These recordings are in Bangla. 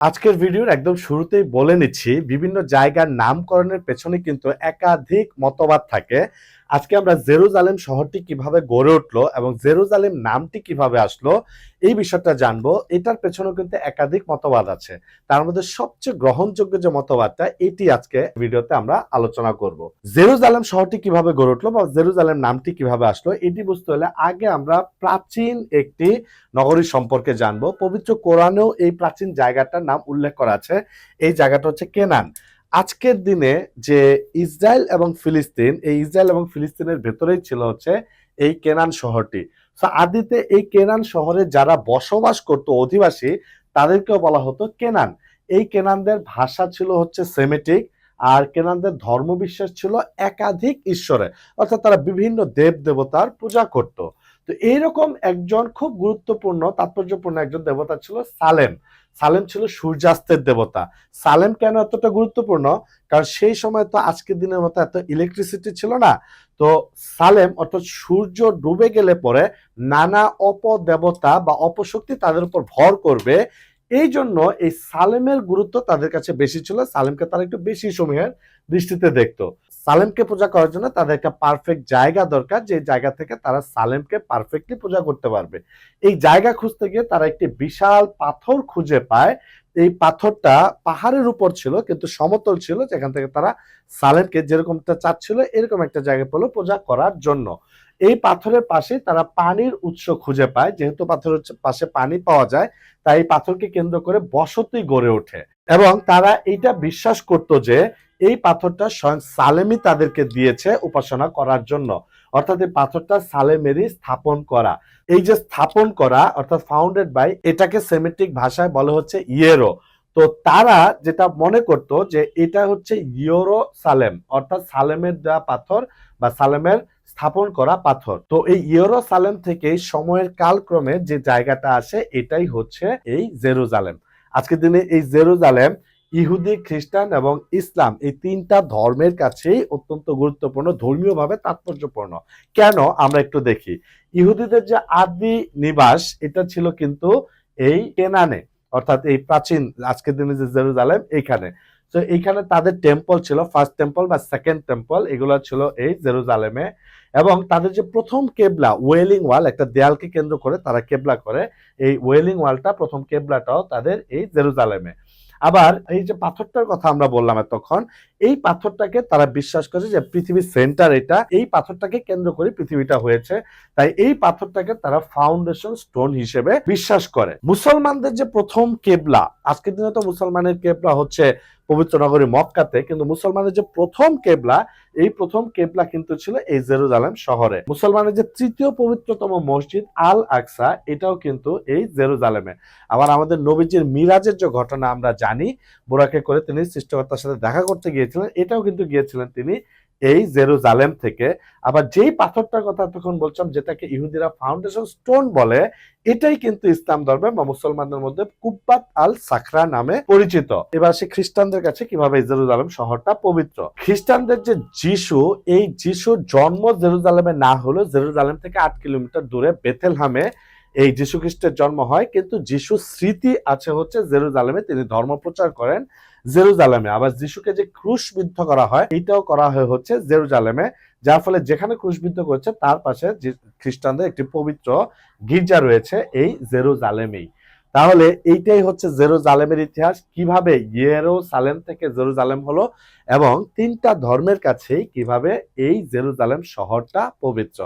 আজকের ভিডিওর একদম শুরুতেই বলে নিচ্ছি বিভিন্ন জায়গার নামকরণের পেছনে কিন্তু একাধিক মতবাদ থাকে। আজকে আমরা জেরুজালেম শহরটি কীভাবে গড়ে উঠল এবং জেরুজালেম নামটি কীভাবে আসলো, এই বিষয়টা জানব। এটার পেছনেও কিন্তু একাধিক মতবাদ আছে। তার মধ্যে সবচেয়ে গ্রহণযোগ্য যে মতবাদটা, এটি আজকে ভিডিওতে আমরা আলোচনা করব। জেরুজালেম শহরটি কীভাবে গড়ে উঠল বা জেরুজালেম নামটি কীভাবে আসলো, এটি বুঝতে হলে আগে আমরা প্রাচীন একটি নগরী সম্পর্কে জানব। পবিত্র কোরআনেও এই প্রাচীন জায়গাটার নাম উল্লেখ করা আছে। এই জায়গাটা হচ্ছে কেনান। আজকের দিনে যে ইসরায়েল এবং ফিলিস্তিন, এই ইসরায়েল এবং ফিলিস্তিনের ভেতরেই ছিল হচ্ছে এই কেনান শহরটি। আদিতে এই কেনান শহরে যারা বসবাস করত অধিবাসী, তাদেরকেও বলা হতো কেনান। এই কেনানদের ভাষা ছিল হচ্ছে সেমেটিক, আর কেনানদের ধর্মবিশ্বাস ছিল একাধিক ঈশ্বরে অর্থাৎ তারা বিভিন্ন দেব দেবতার পূজা করত। তো এইরকম একজন খুব গুরুত্বপূর্ণ, তাৎপর্যপূর্ণ একজন দেবতা ছিল সালেম। সালেম ছিল সূর্যাস্তের দেবতা। সালেম কেন এতটা গুরুত্বপূর্ণ? কারণ সেই সময় তো আজকের দিনের মতো এত ইলেকট্রিসিটি ছিল না। তো সালেম অর্থাৎ সূর্য ডুবে গেলে পরে নানা অপদেবতা বা অপশক্তি তাদের উপর ভর করবে। এই জন্য এই সালেমের গুরুত্ব তাদের কাছে বেশি ছিল। সালেমকে তারা একটু বেশি সময়ের দৃষ্টিতে দেখতো। সালেমকে পূজা করার জন্য তাদের একটা পারফেক্ট জায়গা দরকার, যে জায়গা থেকে তারা সালেমকে পারফেক্টলি পূজা করতে পারবে। এই জায়গা খুঁজতে গিয়ে তারা একটি বিশাল পাথর খুঁজে পায়। এই পাথরটা পাহাড়ের উপর ছিল, কিন্তু সমতল ছিল, যেখান থেকে তারা সালেমকে যেরকমটা চাচ্ছিল, এরকম একটা জায়গা পেল পূজা করার জন্য। এই পাথরের পাশে তারা পানির উৎস খুঁজে পায়। যেহেতু পাথরের পাশে পানি পাওয়া যায়, তাই এই পাথরকে কেন্দ্র করে বসতি গড়ে ওঠে। এবং তারা এইটা বিশ্বাস করত যে এই পাথরটা স্বয়ং সালেমই তাদেরকে দিয়েছে উপাসনা করার জন্য। অর্থাৎ এই পাথরটা সালেমেরই স্থাপন করা। এই যে স্থাপন করা, অর্থাৎ ফাউন্ডেড বাই এটাকে সেমেটিক ভাষায় বলা হচ্ছে ইয়েরো। তো তারা যেটা মনে করত যে এটা হচ্ছে ইয়োরো সালেম অর্থাৎ সালেমের দেওয়া পাথর বা সালেমের স্থাপন করা পাথর। তো এই ইয়োরো সালেম থেকে সময়ের কালক্রমে যে জায়গাটা আসে, এটাই হচ্ছে এই জেরুজালেম। আজকের দিনে এই জেরুজালেম ইহুদি, খ্রিস্টান এবং ইসলাম এই তিনটা ধর্মের কাছেই অত্যন্ত গুরুত্বপূর্ণ, ধর্মীয়ভাবে তাৎপর্যপূর্ণ। কেন? আমরা একটু দেখি। ইহুদিদের যে আদি নিবাস, এটা ছিল কিন্তু এই কেনানে, অর্থাৎ এই প্রাচীন, আজকের দিনে যে জেরুজালেম, এইখানে। তো এইখানে তাদের টেম্পল ছিল ফার্স্ট টেম্পল বা সেকেন্ড টেম্পল এগুলো ছিল এই জেরুজালেমে। এবং তাদের যে প্রথম কেবলা, ওয়েলিং ওয়াল, একটা দেয়ালকে কেন্দ্র করে তারা কেবলা করে, এই ওয়েলিং ওয়ালটা, প্রথম কেবলাটাও তাদের এই জেরুজালেমে। আবার এই যে পাথরটার কথা আমরা বললাম এতক্ষণ এই পাথরটাকে তারা বিশ্বাস করে যে পৃথিবীর সেন্টার এটা। এই পাথরটাকে কেন্দ্র করে পৃথিবীটা হয়েছে। তাই এই পাথরটাকে তারা ফাউন্ডেশন স্টোন হিসেবে বিশ্বাস করে। মুসলমানদের যে প্রথম কেবলা, আজকের দিনে তো মুসলমানের কেবলা হচ্ছে পবিত্র নগরী মক্কাতে, কিন্তু মুসলমানের যে প্রথম কেবলা, এই প্রথম কেবলা কিন্তু ছিল এই জেরুজালেম শহরে। মুসলমানের যে তৃতীয় পবিত্রতম মসজিদ আল আকসা, এটাও কিন্তু এই জেরুজালেমে। আবার আমাদের নবীজির মিরাজের যে ঘটনা আমরা জানি, বোরাকে করে তিনি সৃষ্টিকর্তার সাথে দেখা করতে গিয়েছিলেন। এটাও কিন্তু গিয়েছিলেন তিনি এই জেরুজালেম থেকে। আবার যেই পাথরটার কথা তখন বলছিলাম, যেটাকে ইহুদিরা ফাউন্ডেশন স্টোন বলে, এটাই কিন্তু ইসলাম ধর্মে বা মুসলমানদের মধ্যে কুব্বাত আল সাখরা নামে পরিচিত। এবার সে খ্রিস্টানদের কাছে, কীভাবে জেরুজালেম শহরটা পবিত্র? খ্রিস্টানদের যে যিশু, এই যিশুর জন্ম জেরুজালেমে না হলেও জেরুজালেম থেকে আট কিলোমিটার দূরে বেথেলহামে এই যিশু খ্রিস্টের জন্ম হয়, কিন্তু যিশু স্মৃতি আছে হচ্ছে জেরুজালেমে। তিনি ধর্ম প্রচার করেন জেরুজালেমে। আবার যিশুকে যে ক্রুশবিদ্ধ করা হয়, এইটাও করা হয় হচ্ছে জেরুজালেমে। যার ফলে যেখানে ক্রুশবিদ্ধ করছে, তার পাশে খ্রিস্টানদের একটি পবিত্র গির্জা রয়েছে এই জেরুজালেমেই। তাহলে এইটাই হচ্ছে জেরুজালেমের ইতিহাস। কীভাবে ইয়েরো সালেম থেকে জেরুজালেম হলো এবং তিনটা ধর্মের কাছেই কীভাবে এই জেরুজালেম শহরটা পবিত্র।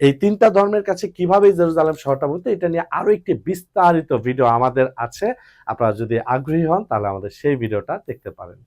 এই তিনটা ধর্মের কাছে কীভাবে জেরুজালেম শহরটা বলতে, এটা নিয়ে আরও একটি বিস্তারিত ভিডিও আমাদের আছে। আপনারা যদি আগ্রহী হন, তাহলে আমাদের সেই ভিডিওটা দেখতে পারেন।